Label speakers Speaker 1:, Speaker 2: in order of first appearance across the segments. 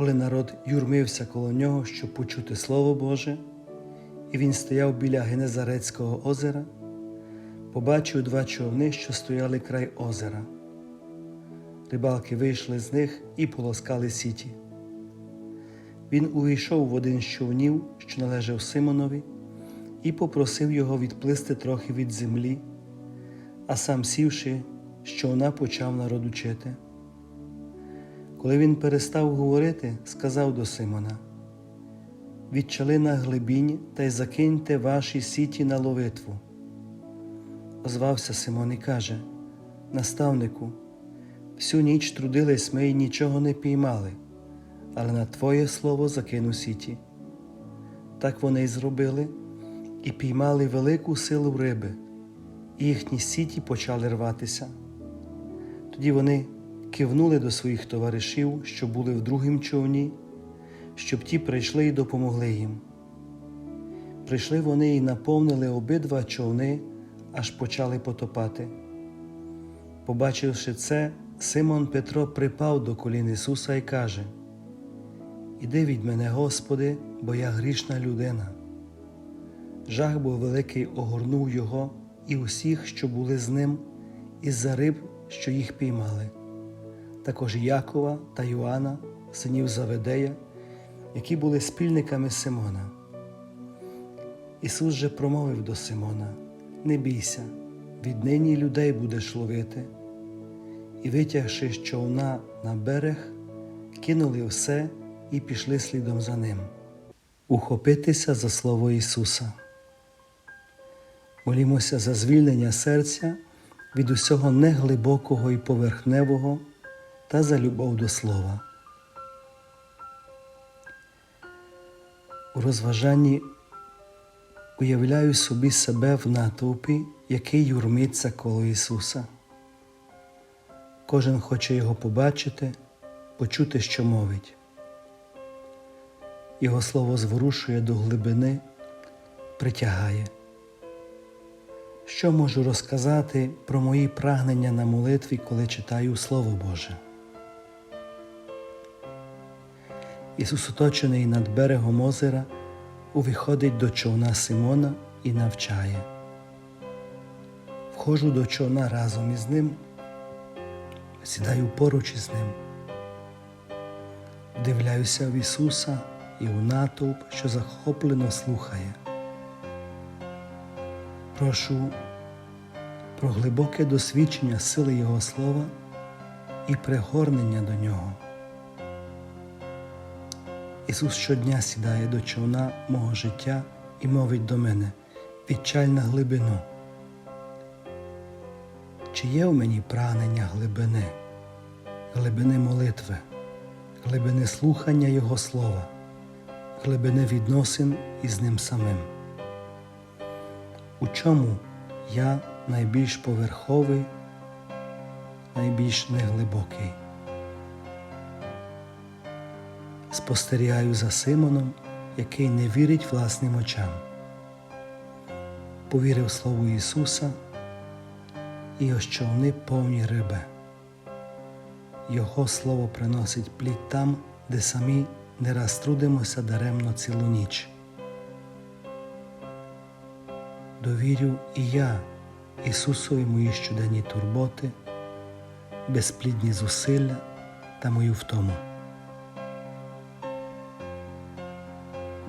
Speaker 1: коли народ юрмився коло нього, щоб почути Слово Боже, і він стояв біля Генезарецького озера, побачив два човни, що стояли край озера. Рибалки вийшли з них і полоскали сіті. Він увійшов в один з човнів, що належав Симонові, і попросив його відплисти трохи від землі, а сам сівши, з човна почав народ учити. Коли він перестав говорити, сказав до Симона: Відчали на глибінь та й закиньте ваші сіті на ловитву. Озвався Симон і каже: Наставнику, всю ніч трудились ми й нічого не піймали, але на Твоє слово закину сіті. Так вони й зробили і піймали велику силу риби, і їхні сіті почали рватися. Тоді вони кивнули до своїх товаришів, що були в другім човні, щоб ті прийшли і допомогли їм. Прийшли вони і наповнили обидва човни, аж почали потопати. Побачивши це, Симон Петро припав до колін Ісуса і каже: Іди від мене, Господи, бо я грішна людина. Жах був великий огорнув його і усіх, що були з ним, із-за риб, що їх піймали, також Якова та Йоанна, синів Заведея, які були спільниками Симона. Ісус же промовив до Симона: Не бійся, віднині людей будеш ловити. І, витягши з човна на берег, кинули все і пішли слідом за ним. Ухопитися за Слово Ісуса. Молімося за звільнення серця від усього неглибокого і поверхневого та за любов до Слова. У розважанні уявляю собі себе в натовпі, який юрмиться коло Ісуса. Кожен хоче Його побачити, почути, що мовить. Його слово зворушує до глибини, притягає. Що можу розказати про мої прагнення на молитві, коли читаю Слово Боже? Ісус, оточений над берегом озера, увіходить до човна Симона і навчає. Входжу до човна разом із ним, сідаю поруч із ним, вдивляюся в Ісуса і в натовп, що захоплено слухає. Прошу про глибоке досвідчення сили Його Слова і пригорнення до Нього. Ісус щодня сідає до човна мого життя і мовить до мене відчаль на глибину. Чи є в мені прагнення глибини, глибини молитви, глибини слухання Його Слова, глибини відносин із Ним самим? У чому я найбільш поверховий, найбільш неглибокий? Спостерігаю за Симоном, який не вірить власним очам. Повірив Слову Ісуса, і ось човни повні риби. Його Слово приносить плід там, де самі не раз трудимося даремно цілу ніч. довірю і я Ісусові мої щоденні турботи, безплідні зусилля та мою втому.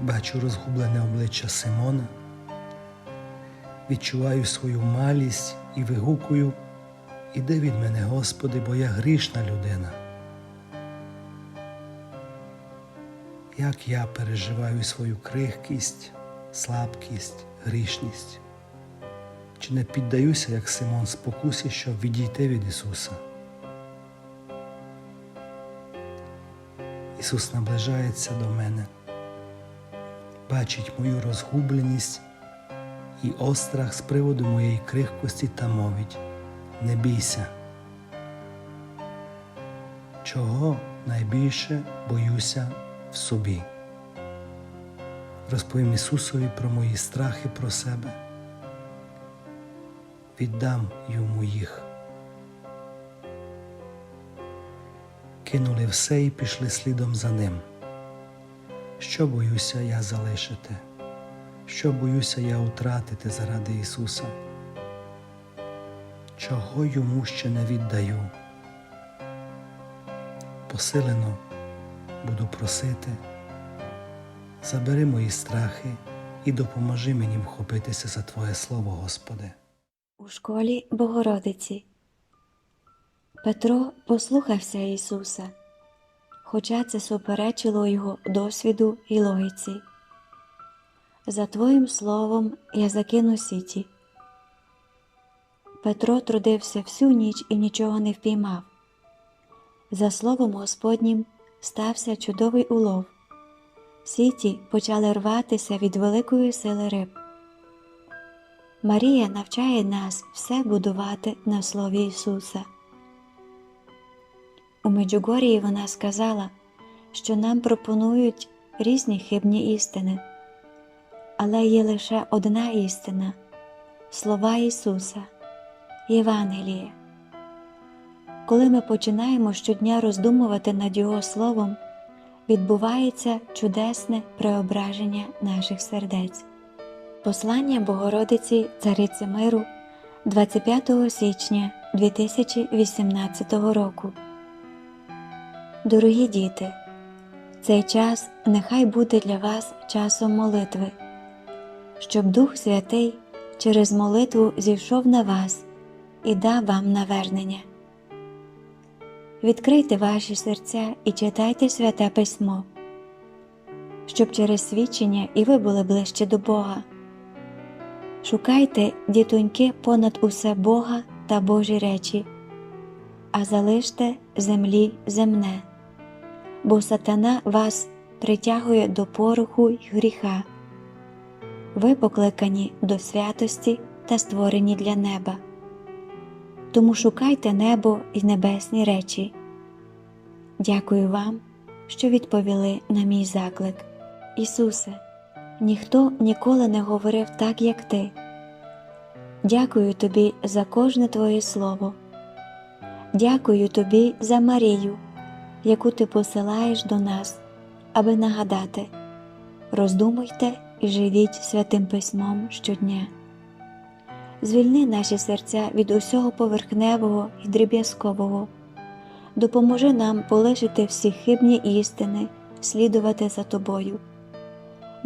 Speaker 1: Бачу розгублене обличчя Симона, відчуваю свою малість і вигукую, іди від мене, Господи, бо я грішна людина. Як я переживаю свою крихкість, слабкість, грішність? Чи не піддаюся, як Симон, спокусі, щоб відійти від Ісуса? Ісус наближається до мене, бачить мою розгубленість і острах з приводу моєї крихкості та мовить не бійся. Чого найбільше боюся в собі? Розповім Ісусові про мої страхи про себе. Віддам йому їх. Кинули все і пішли слідом за ним. Що боюся я залишити? Що боюся я втратити заради Ісуса? Чого йому ще не віддаю? Посилено буду просити, забери мої страхи і допоможи мені вхопитися за Твоє Слово, Господи.
Speaker 2: У школі Богородиці Петро послухався Ісуса, хоча це суперечило його досвіду і логіці. За Твоїм словом я закину сіті. Петро трудився всю ніч і нічого не впіймав. За словом Господнім стався чудовий улов. Сіті почали рватися від великої сили риб. Марія навчає нас все будувати на слові Ісуса. У Меджугорії вона сказала, що нам пропонують різні хибні істини, але є лише одна істина слова Ісуса, Євангеліє. Коли ми починаємо щодня роздумувати над Його Словом, відбувається чудесне преображення наших сердець. Послання Богородиці Цариці Миру 25 січня 2018 року. Дорогі діти, цей час нехай буде для вас часом молитви, щоб Дух Святий через молитву зійшов на вас і дав вам навернення. Відкрийте ваші серця і читайте святе письмо, щоб через свідчення і ви були ближче до Бога. Шукайте, дітоньки, понад усе Бога та Божі речі, а залиште землі земне, бо сатана вас притягує до пороху й гріха. Ви покликані до святості та створені для неба. Тому шукайте небо й небесні речі. Дякую вам, що відповіли на мій заклик. Ісусе, ніхто ніколи не говорив так, як ти. Дякую тобі за кожне Твоє слово. Дякую тобі за Марію, яку ти посилаєш до нас, аби нагадати роздумуйте і живіть святим письмом щодня. Звільни наші серця від усього поверхневого і дріб'язкового, допоможи нам полишити всі хибні істини, слідувати за тобою,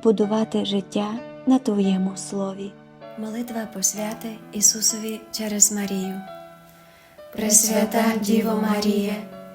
Speaker 2: будувати життя на Твоєму слові.
Speaker 3: Молитва посвяти Ісусові через Марію. Пресвята Діво Марія,